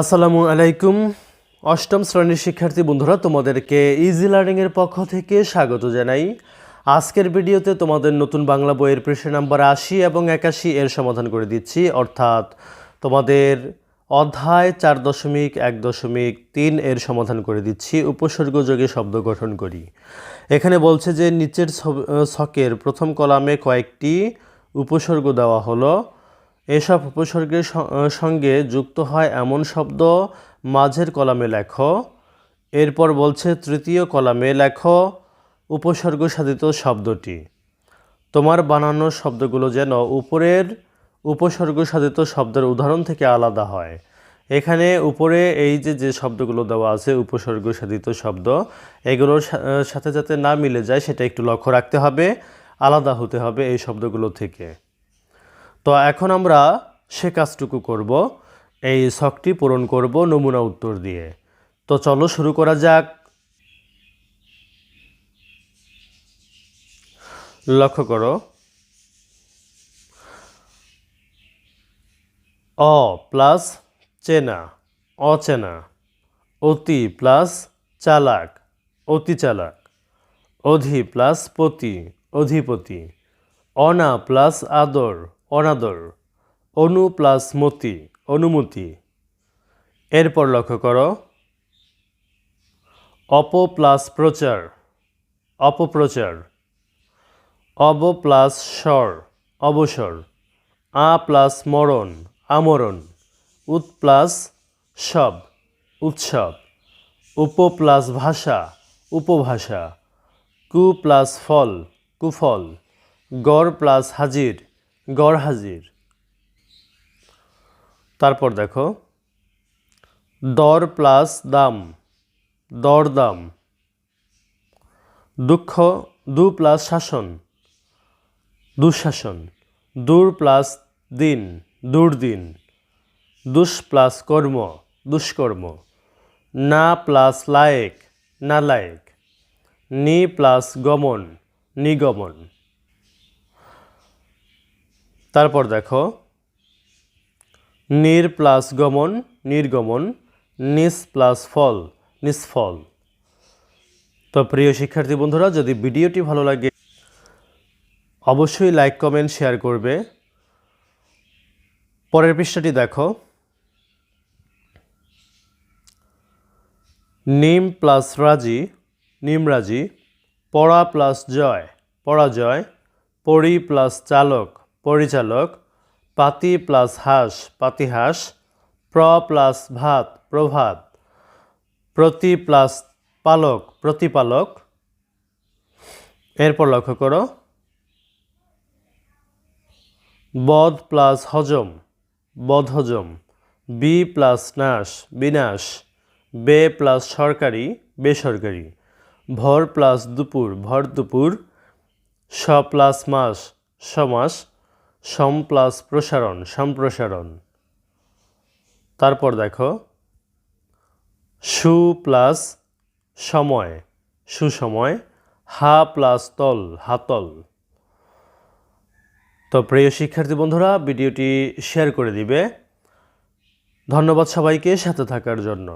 আসসালামু আলাইকুম। অষ্টম শ্রেণির শিক্ষার্থী বন্ধুরা, তোমাদেরকে ইজি লার্নিংয়ের পক্ষ থেকে স্বাগত জানাই। আজকের ভিডিওতে তোমাদের নতুন বাংলা বইয়ের পৃষ্ঠা নাম্বার আশি এবং একাশি এর সমাধান করে দিচ্ছি। অর্থাৎ তোমাদের অধ্যায় চার দশমিক এক দশমিক তিন এর সমাধান করে দিচ্ছি। উপসর্গযোগে শব্দ গঠন করি। এখানে বলছে যে, নিচের ছকের প্রথম কলামে কয়েকটি উপসর্গ দেওয়া হলো। এসব উপসর্গের সঙ্গে যুক্ত হয় এমন শব্দ, মাঝের কলামে লেখো। এরপর বলছে, তৃতীয় কলামে লেখো উপসর্গ সাধিত শব্দটি। তোমার বানানো শব্দগুলো যেন উপরের উপসর্গ সাধিত শব্দের উদাহরণ থেকে আলাদা হয়। এখানে উপরে এই যে যে শব্দগুলো দেওয়া আছে উপসর্গ সাধিত শব্দ, এগুলোর সাথে যাতে না মিলে যায়, সেটা একটু লক্ষ্য রাখতে হবে। আলাদা হতে হবে এই শব্দগুলো থেকে। তো এখন আমরা সে কাজটুকু করব, এই শখটি পূরণ করব নমুনা উত্তর দিয়ে। তো চলো শুরু করা যাক। লক্ষ্য করো। অ প্লাস চেনা, অচেনা, অতি প্লাস চালাক, অতি চালাক, অধি প্লাস পতি, অধিপতি, অনা প্লাস আদর অনাদর, অনু প্লাস মতি, অনুমতি। এরপর লক্ষ্য করো। অপ প্লাস প্রচার, অপপ্রচার। অব প্লাস স্বর, অবসর। আ প্লাস মরণ, আমরণ। উৎ প্লাস সব, উৎসব। উপ প্লাস ভাষা, উপভাষা। কু প্লাস ফল, কুফল। গড় প্লাস হাজির গড় হাজির। তারপর দেখো, দর প্লাস দাম, দর দাম। দুঃখ, দু প্লাস শাসন, দুঃশাসন। দূর প্লাস দিন দুর্দিন দুষ প্লাস কর্ম, দুষ্কর্ম। না প্লাস লায়েক নালায়েক নি প্লাস গমন, নিগমন। তারপর দেখো, নির প্লাস গমন, নির্গমন, নিস প্লাস ফল, নিষ্ফল। তো প্রিয় শিক্ষার্থী বন্ধুরা, যদি ভিডিওটি ভালো লাগে, অবশ্যই লাইক, কমেন্ট, শেয়ার করবে। পরের পৃষ্ঠাটি দেখো, নিম প্লাস রাজি নিমরাজি পড়া প্লাস জয়, পরাজয়, পরি প্লাস চালক। পরিচালক পাতি প্লাস হাঁস পাতিহাঁস প্র প্লাস ভাত, প্রভাত, প্রতি প্লাস পালক, প্রতিপালক। এরপর লক্ষ্য করো। বধ প্লাস হজম বদহজম বি প্লাস নাশ, বিনাশ, বে প্লাস সরকারি, বেসরকারি, ভর প্লাস দুপুর, ভর দুপুর, স প্লাস মাস সমাস সম প্লাস প্রসারণ সম্প্রসারণ তারপর দেখো, সু প্লাস সময় সুসময় হা প্লাস তল হাতল তো প্রিয় শিক্ষার্থী বন্ধুরা, ভিডিওটি শেয়ার করে দিবে। ধন্যবাদ সবাইকে সাথে থাকার জন্য।